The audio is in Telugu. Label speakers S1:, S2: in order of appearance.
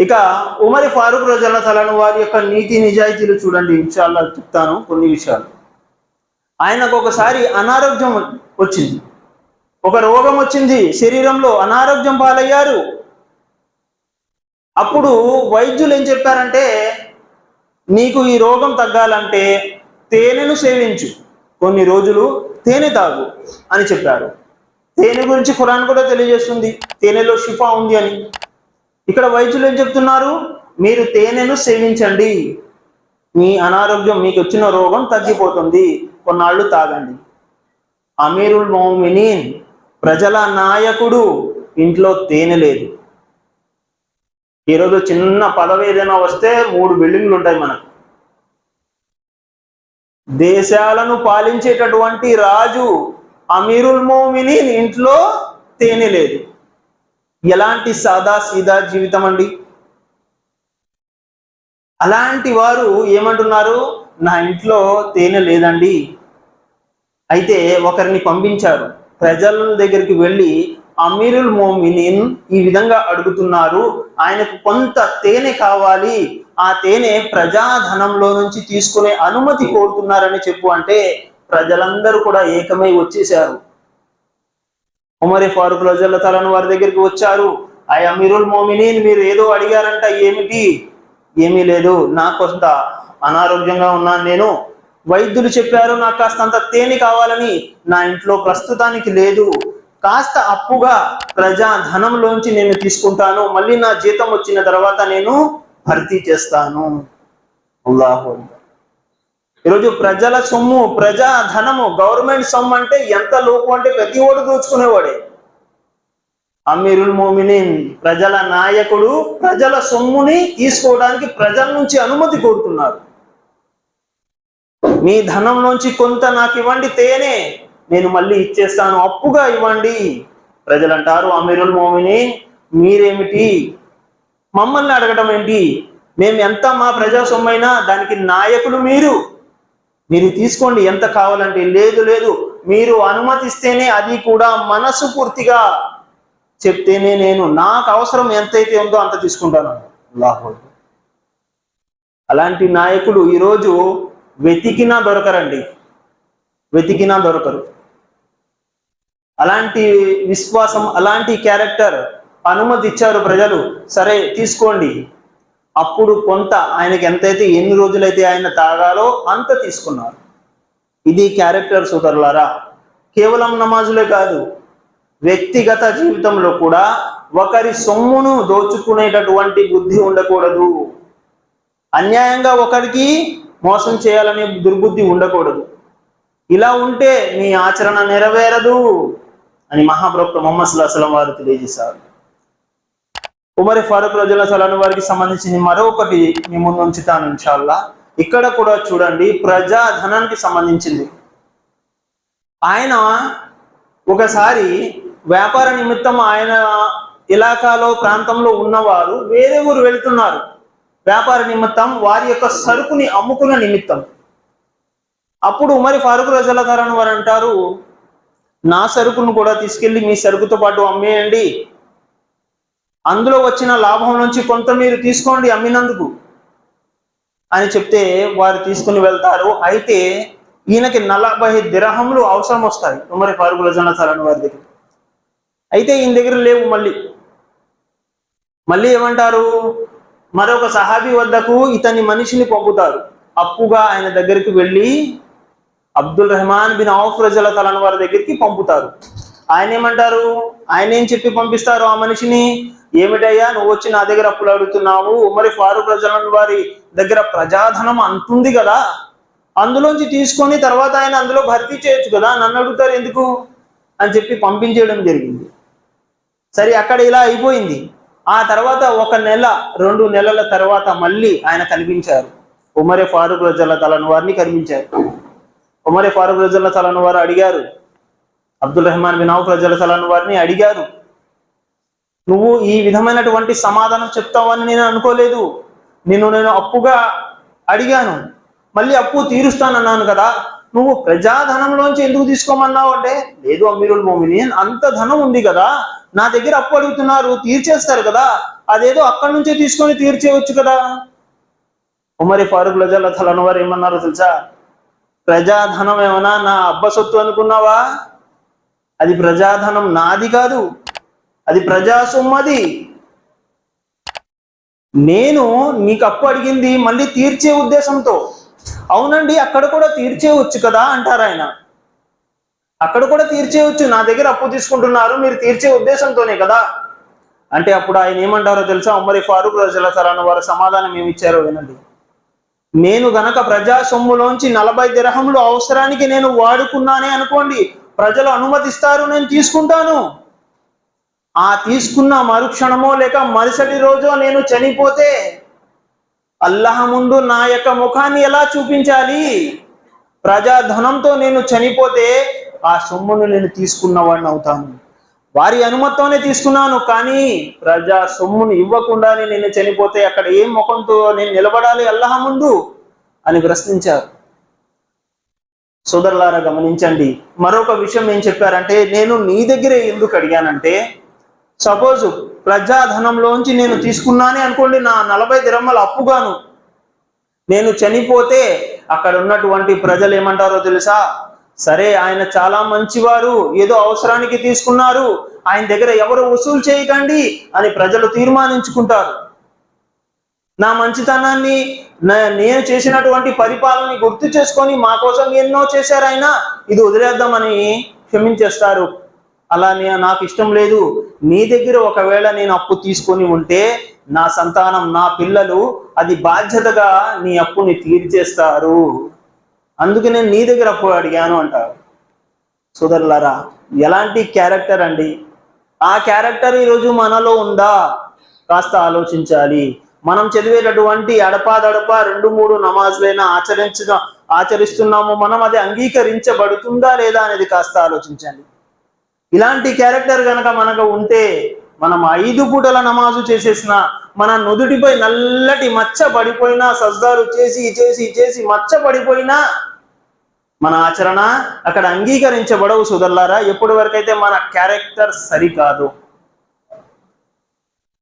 S1: ఇక ఉమరి ఫారూక్ రోజుల తలను వారి యొక్క నీతి నిజాయితీలు చూడండి. ఇన్షాల్లా చెప్తాను కొన్ని విషయాలు. ఆయనకు ఒకసారి అనారోగ్యం వచ్చింది. ఒక రోగం వచ్చింది. శరీరంలో అనారోగ్యం పాలయ్యారు. అప్పుడు వైద్యులు ఏం చెప్పారంటే నీకు ఈ రోగం తగ్గాలంటే తేనెను సేవించు. కొన్ని రోజులు తేనె తాగు అని చెప్పారు. తేనె గురించి ఖురాన్ కూడా తెలియజేస్తుంది. తేనెలో షిఫా ఉంది అని. ఇక్కడ వైద్యులు ఏం చెప్తున్నారు? మీరు తేనెను సేవించండి. మీ అనారోగ్యం మీకు వచ్చిన రోగం తగ్గిపోతుంది. కొన్నాళ్ళు తాగండి. అమీరుల్ మౌమినీన్ ప్రజల నాయకుడు ఇంట్లో తేనె లేదు. ఈరోజు చిన్న పదవి ఏదైనా వస్తే మూడు బిల్డింగ్లు ఉంటాయి మనకు. దేశాలను పాలించేటటువంటి రాజు అమీరుల్ మోమినీన్ ఇంట్లో తేనె లేదు. ఎలాంటి సాదా సీదా జీవితం అండి? అలాంటి వారు ఏమంటున్నారు? నా ఇంట్లో తేనె లేదండి. అయితే ఒకరిని పంపించారు. ప్రజల దగ్గరికి వెళ్ళి అమీరుల్ మోమినిన్ ఈ విధంగా అడుగుతున్నారు ఆయనకు కొంత తేనె కావాలి ఆ తేనె ప్రజాధనంలో నుంచి తీసుకునే అనుమతి కోరుతున్నారని చెప్పు అంటే ప్రజలందరూ కూడా ఏకమై వచ్చేశారు. ఉమరి ఫారూక్ రోజుల తలను వారి దగ్గరికి వచ్చారు. ఆ అమీరుల్ మోమినీన్ మీరు ఏదో అడిగారంట ఏమిటి? ఏమీ లేదు నాకు కొంత అనారోగ్యంగా ఉన్నాను నేను. వైద్యులు చెప్పారు నాకు కాస్తంత తేనె కావాలని. నా ఇంట్లో ప్రస్తుతానికి లేదు. కాస్త అప్పుగా ప్రజా ధనంలోంచి నేను తీసుకుంటాను. మళ్ళీ నా జీతం వచ్చిన తర్వాత నేను భర్తీ చేస్తాను. అల్లాహు ఈరోజు ప్రజల సొమ్ము ప్రజా ధనము గవర్నమెంట్ సొమ్ము అంటే ఎంత లోపు అంటే ప్రతి ఓడు దోచుకునేవాడే. అమీరుల్ మోమినిన్ ప్రజల నాయకుడు ప్రజల సొమ్ముని తీసుకోవడానికి ప్రజల నుంచి అనుమతి కోరుతున్నారు. మీ ధనం నుంచి కొంత నాకు ఇవ్వండి తేనె నేను మళ్ళీ ఇచ్చేస్తాను అప్పుగా ఇవ్వండి. ప్రజలు అంటారు అమీరుల్ మోమిని మీరేమిటి? మమ్మల్ని అడగడం ఏంటి? మేము ఎంత మా ప్రజా సొమ్మైనా దానికి నాయకులు మీరు. మీరు తీసుకోండి ఎంత కావాలంటే. లేదు లేదు. మీరు అనుమతిస్తేనే అది కూడా మనసు పూర్తిగా చెప్తేనే నేను. నాకు అవసరం ఎంతైతే ఉందో అంత తీసుకుంటాను. లాహోల్ అలాంటి నాయకులు ఈరోజు వెతికినా దొరకరండి. వెతికినా దొరకరు. అలాంటి విశ్వాసం అలాంటి క్యారెక్టర్ అనుమతి ఇచ్చారు ప్రజలు. సరే తీసుకోండి. అప్పుడు కొంత ఆయనకి ఎంతైతే ఎన్ని రోజులైతే ఆయన తాగాలో అంత తీసుకున్నారు. ఇది క్యారెక్టర్ సోదరులారా కేవలం నమాజులే కాదు వ్యక్తిగత జీవితంలో కూడా ఒకరి సొమ్మును దోచుకునేటటువంటి బుద్ధి ఉండకూడదు. అన్యాయంగా ఒకరికి మోసం చేయాలనే దుర్బుద్ధి ఉండకూడదు. ఇలా ఉంటే మీ ఆచరణ నెరవేరదు అని మహాప్రభుత్వ మొహమ్మద్ సుల్లాహం వారు తెలియజేశారు. ఉమర్ ఫారూక్ రజుల్లా సలాను వారికి సంబంధించి మరొకటి మీ ముందు ఉంచుతాను ఇన్షాల్లా ఇక్కడ కూడా చూడండి ప్రజా ధనానికి సంబంధించింది. ఆయన ఒకసారి వ్యాపార నిమిత్తం ఆయన ఇలాకాలో ప్రాంతంలో ఉన్నవారు వేరే ఊరు వెళ్తున్నారు. వ్యాపార నిమిత్తం వారి యొక్క సరుకుని అమ్ముకున్న నిమిత్తం. అప్పుడు ఉమరి ఫారూక్ రజల్లా తరాను వారు అంటారు నా సరుకును కూడా తీసుకెళ్ళి మీ సరుకుతో పాటు అమ్మేయండి. అందులో వచ్చిన లాభం నుంచి కొంత మీరు తీసుకోండి అమ్మినందుకు అని చెప్తే వారు తీసుకుని వెళ్తారు. అయితే ఈయనకి నలభై దిరహములు అవసరం వస్తాయి. ఉమరి ఫారూక్ రజల్లా తరాను వారి దగ్గర. అయితే ఈయన దగ్గర లేవు మళ్ళీ. మళ్ళీ ఏమంటారు? మరొక సహాబీ వద్దకు ఇతని మనిషిని పంపుతారు. అప్పుగా ఆయన దగ్గరికి వెళ్ళి అబ్దుల్ రెహమాన్ బిన్ ఔఫ్ రజల తలాన్ వారి దగ్గరికి పంపుతారు. ఆయన ఏమంటారు? ఆయన ఏం చెప్పి పంపిస్తారు ఆ మనిషిని? ఏమిటయ్యా? నువ్వు వచ్చి నా దగ్గర అప్పులు అడుగుతున్నావు. ఉమరి ఫారూక్ ప్రజలను వారి దగ్గర ప్రజాధనం అంటుంది కదా. అందులోంచి తీసుకొని తర్వాత ఆయన అందులో భర్తీ చేయొచ్చు కదా. నన్ను అడుగుతారు ఎందుకు? అని చెప్పి పంపించేయడం జరిగింది. సరే అక్కడ ఇలా అయిపోయింది. ఆ తర్వాత ఒక నెల రెండు నెలల తర్వాత మళ్ళీ ఆయన కనిపించారు. ఉమరే ఫారూక్ రజల్లా తలను వారిని కనిపించారు. ఉమరే ఫారూక్ రజల్లా తలను వారు అడిగారు. అబ్దుల్ రెహమాన్ బిన్ ప్రజల రజల్లా తలను వారిని అడిగారు. నువ్వు ఈ విధమైనటువంటి సమాధానం చెప్తావని నేను అనుకోలేదు. నిన్ను నేను అప్పుగా అడిగాను. మళ్ళీ అప్పు తీరుస్తానన్నాను కదా. నువ్వు ప్రజాధనంలోంచి ఎందుకు తీసుకోమన్నావు అంటే లేదు అమీరుల్ భూమిని అంత ధనం ఉంది కదా. నా దగ్గర అప్పు అడుగుతున్నారు తీర్చేస్తారు కదా. అదేదో అక్కడి నుంచే తీసుకొని తీర్చేయవచ్చు కదా. ఉమరి ఫారూక్ లజల్ తలను వారు ఏమన్నారో తెలుసా? ప్రజాధనం ఏమన్నా నా అబ్బ సొత్తు అనుకున్నావా? అది ప్రజాధనం నాది కాదు. అది ప్రజా సొమ్మది నేను నీకు అప్పు అడిగింది మళ్ళీ తీర్చే ఉద్దేశంతో. అవునండి అక్కడ కూడా తీర్చేయవచ్చు కదా అంటారు ఆయన. అక్కడ కూడా తీర్చేయవచ్చు నా దగ్గర అప్పు తీసుకుంటున్నారు మీరు తీర్చే ఉద్దేశంతోనే కదా. అంటే అప్పుడు ఆయన ఏమంటారో తెలుసా? ఉమ్మరి ఫారూక్ రజల సరాను వారు సమాధానం ఏమిచ్చారో వినండి. నేను గనక ప్రజా సొమ్ములోంచి నలభై దిరహములు అవసరానికి నేను వాడుకున్నానే అనుకోండి ప్రజలు అనుమతిస్తారు నేను తీసుకుంటాను. ఆ తీసుకున్న మరుక్షణమో లేక మరుసటి రోజో నేను చనిపోతే అల్లాహ్ ముందు నా యొక్క ముఖాన్ని ఎలా చూపించాలి? ప్రజాధనంతో నేను చనిపోతే ఆ సొమ్మును నేను తీసుకున్న వాడిని అవుతాను. వారి అనుమతితోనే తీసుకున్నాను కానీ ప్రజా సొమ్మును ఇవ్వకుండానే నేను చనిపోతే అక్కడ ఏం ముఖంతో నేను నిలబడాలి అల్లాహ్ ముందు అని ప్రశ్నించారు. సోదరులారా గమనించండి. మరొక విషయం ఏం చెప్పారంటే నేను నీ దగ్గరే ఎందుకు అడిగానంటే సపోజ్ ప్రజాధనంలోంచి నేను తీసుకున్నానే అనుకోండి నా నలభై దిరమ్మల అప్పుగాను. నేను చనిపోతే అక్కడ ఉన్నటువంటి ప్రజలు ఏమంటారో తెలుసా? సరే ఆయన చాలా మంచివారు ఏదో అవసరానికి తీసుకున్నారు ఆయన దగ్గర ఎవరు వసూలు చేయకండి అని ప్రజలు తీర్మానించుకుంటారు. నా మంచితనాన్ని నేను చేసినటువంటి పరిపాలనని గుర్తు చేసుకొని మా కోసం ఎన్నో చేశారు ఆయన. ఇది వదిలేద్దామని క్షమించేస్తారు. అలా నాకు ఇష్టం లేదు. నీ దగ్గర ఒకవేళ నేను అప్పు తీసుకొని ఉంటే నా సంతానం నా పిల్లలు అది బాధ్యతగా నీ అప్పుని తీర్చేస్తారు. అందుకే నేను నీ దగ్గర అప్పు అడిగాను అంటారు. సోదరులారా ఎలాంటి క్యారెక్టర్ అండి? ఆ క్యారెక్టర్ ఈరోజు మనలో ఉందా? కాస్త ఆలోచించాలి. మనం చదివేటటువంటి అడపాదడప రెండు మూడు నమాజ్లైనా ఆచరించిన ఆచరిస్తున్నాము మనం అది అంగీకరించబడుతుందా లేదా అనేది కాస్త ఆలోచించండి ఇలాంటి క్యారెక్టర్ గనక మనకు ఉంటే మనం ఐదు పూటల నమాజు చేసేసిన మన నుదుటిపై నల్లటి మచ్చ పడిపోయినా సజ్దాలు చేసి చేసి చేసి మచ్చ పడిపోయినా మన ఆచరణ అక్కడ అంగీకరించబడవు సుదర్లారా. ఎప్పటి వరకైతే మన క్యారెక్టర్ సరికాదు.